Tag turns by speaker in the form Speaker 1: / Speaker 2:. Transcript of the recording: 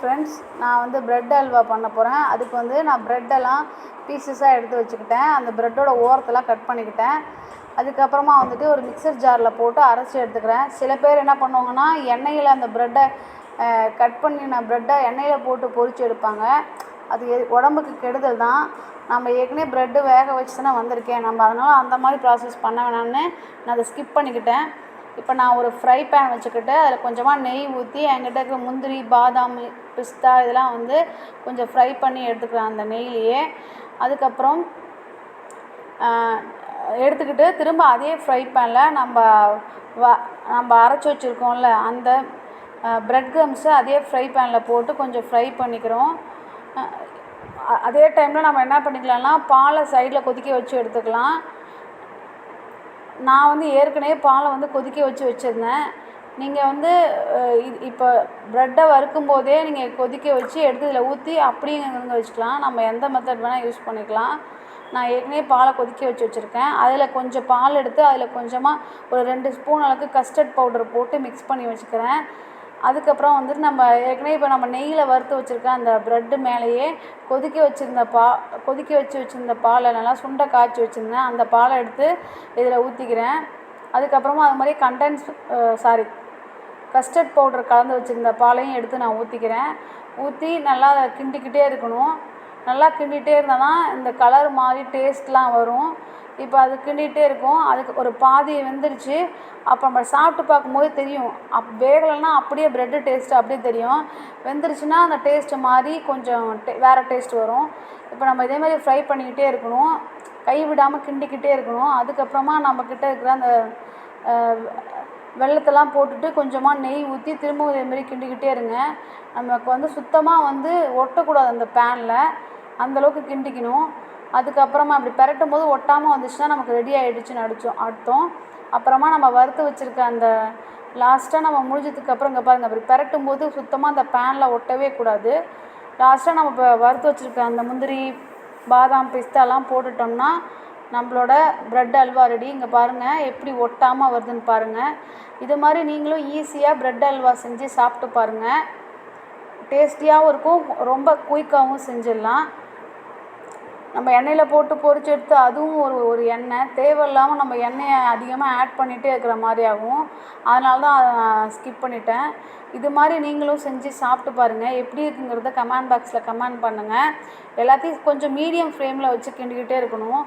Speaker 1: Friends நான் வந்து bread halwa பண்ண போகிறேன் அதுக்கு வந்து நான் ப்ரெட்டெல்லாம் பீசஸாக எடுத்து வச்சுக்கிட்டேன். அந்த ப்ரெட்டோட ஓரத்தெல்லாம் கட் பண்ணிக்கிட்டேன். அதுக்கப்புறமா வந்துட்டு ஒரு மிக்சர் ஜாரில் போட்டு அரைச்சி எடுத்துக்கிறேன். சில பேர் என்ன பண்ணுவாங்கன்னா எண்ணெயில் அந்த ப்ரெட்டை கட் பண்ணின ப்ரெட்டை எண்ணெயில் போட்டு பொறிச்சு எடுப்பாங்க. அது எ- உடம்புக்கு கெடுதல் தான். நம்ம ஏற்கனவே ப்ரெட்டு வேக வச்சு தானே வந்திருக்கேன். நம்ம அதனால் அந்த மாதிரி ப்ராசஸ் பண்ண வேணாம்னு நான் அதை ஸ்கிப் பண்ணிக்கிட்டேன். இப்போ நான் ஒரு ஃப்ரை பேன் வச்சுக்கிட்டு அதில் கொஞ்சமாக நெய் ஊற்றி என்கிட்ட இருக்கிற முந்திரி பாதாம் பிஸ்தா இதெல்லாம் வந்து கொஞ்சம் ஃப்ரை பண்ணி எடுத்துக்கிறேன் அந்த நெய்லேயே. அதுக்கப்புறம் எடுத்துக்கிட்டு திரும்ப அதே ஃப்ரை பேனில் நம்ம வ நம்ம அரைச்சி வச்சுருக்கோம்ல அந்த ப்ரெட் க்ரம்ஸை அதே ஃப்ரை பேனில் போட்டு கொஞ்சம் ஃப்ரை பண்ணிக்கிறோம். அதே டைமில் நம்ம என்ன பண்ணிக்கலாம்னா பாலை சைடில் கொதிக்க வச்சு எடுத்துக்கலாம். நான் வந்து ஏற்கனவே பாலை வந்து கொதிக்க வச்சு வச்சுருந்தேன். நீங்கள் வந்து இது இப்போ ப்ரெட்டை வறுக்கும் போதே நீங்கள் கொதிக்க வச்சு எடுத்து இதில் ஊற்றி அப்படியே இங்கே வச்சுக்கலாம். நம்ம எந்த மெத்தட் வேணால் யூஸ் பண்ணிக்கலாம். நான் ஏற்கனவே பாலை கொதிக்க வச்சு வச்சுருக்கேன். அதில் கொஞ்சம் பால் எடுத்து அதில் கொஞ்சமாக ஒரு ரெண்டு ஸ்பூன் அளவுக்கு கஸ்டர்ட் பவுடர் போட்டு மிக்ஸ் பண்ணி வச்சுக்கிறேன். அதுக்கப்புறம் வந்துட்டு நம்ம ஏற்கனவே இப்போ நம்ம நெய்யில் வறுத்து வச்சுருக்க அந்த ப்ரெட்டு மேலேயே கொதிக்க வச்சுருந்த பா கொதிக்க வச்சு வச்சுருந்த பாலை நல்லா சுண்டை காய்ச்சி வச்சுருந்தேன். அந்த பாலை எடுத்து இதில் ஊற்றிக்கிறேன் அதுக்கப்புறமா அது மாதிரி கண்டென்ஸ் சாரி கஸ்டர்ட் பவுடர் கலந்து வச்சுருந்த பாலையும் எடுத்து நான் ஊற்றிக்கிறேன் ஊற்றி நல்லா கிண்டிக்கிட்டே இருக்கணும். நல்லா கிண்டிகிட்டே இருந்தால் தான் இந்த கலர் மாதிரி டேஸ்ட்லாம் வரும். இப்போ அது கிண்டிகிட்டே இருக்கும். அதுக்கு ஒரு பாதி வெந்துருச்சு. அப்போ நம்ம சாப்பிட்டு பார்க்கும்போது தெரியும். அப் வேகலைன்னா அப்படியே ப்ரெட்டு டேஸ்ட்டு அப்படியே தெரியும். வெந்துருச்சுன்னா அந்த டேஸ்ட்டு மாதிரி கொஞ்சம் டே வேறு டேஸ்ட் வரும். இப்போ நம்ம இதே மாதிரி ஃப்ரை பண்ணிக்கிட்டே இருக்கணும். கை விடாமல் கிண்டிக்கிட்டே இருக்கணும். அதுக்கப்புறமா நம்மக்கிட்ட இருக்கிற அந்த வெள்ளத்தெல்லாம் போட்டுட்டு கொஞ்சமாக நெய் ஊற்றி திரும்பவும் இதே மாதிரி கிண்டிக்கிட்டே இருங்க. நமக்கு வந்து சுத்தமாக வந்து ஒட்டக்கூடாது அந்த பேனில் அந்தளவுக்கு கிண்டிக்கணும். அதுக்கப்புறமா அப்படி பெரட்டும் போது ஒட்டாமல் வந்துச்சுன்னா நமக்கு ரெடி ஆகிடுச்சின்னு அடித்தோம். அர்த்தம் அப்புறமா நம்ம வறுத்து வச்சுருக்க அந்த லாஸ்ட்டாக நம்ம முடிஞ்சதுக்கப்புறம் இங்கே பாருங்கள் அப்படி பெரட்டும் போது சுத்தமாக அந்த பேனில் ஒட்டவே கூடாது. லாஸ்ட்டாக நம்ம இப்போ வறுத்து வச்சுருக்க அந்த முந்திரி பாதாம் பிஸ்தாலாம் போட்டுட்டோம்னா நம்மளோட ப்ரெட் அல்வா ரெடி இங்கே பாருங்கள் எப்படி ஒட்டாமல் வருதுன்னு பாருங்கள் இது மாதிரி நீங்களும் ஈஸியாக ப்ரெட் அல்வா செஞ்சு சாப்பிட்டு பாருங்கள் டேஸ்டியாகவும் இருக்கும் ரொம்ப குயிக்காகவும் செஞ்சிடலாம். நம்ம எண்ணெயில் போட்டு பொரித்து எடுத்து அதுவும் ஒரு ஒரு எண்ணெய். தேவையில்லாமல் நம்ம எண்ணெயை அதிகமாக ஆட் பண்ணிகிட்டே இருக்கிற மாதிரி ஆகும். அதனால தான் அதை நான் ஸ்கிப் பண்ணிட்டேன். இது மாதிரி நீங்களும் செஞ்சு சாப்பிட்டு பாருங்கள் எப்படி இருக்குங்கிறத கமெண்ட் பாக்ஸில் கமெண்ட் பண்ணுங்கள் எல்லாத்தையும் கொஞ்சம் மீடியம் ஃப்ளேமில் வச்சு கிண்டிக்கிட்டே இருக்கணும்.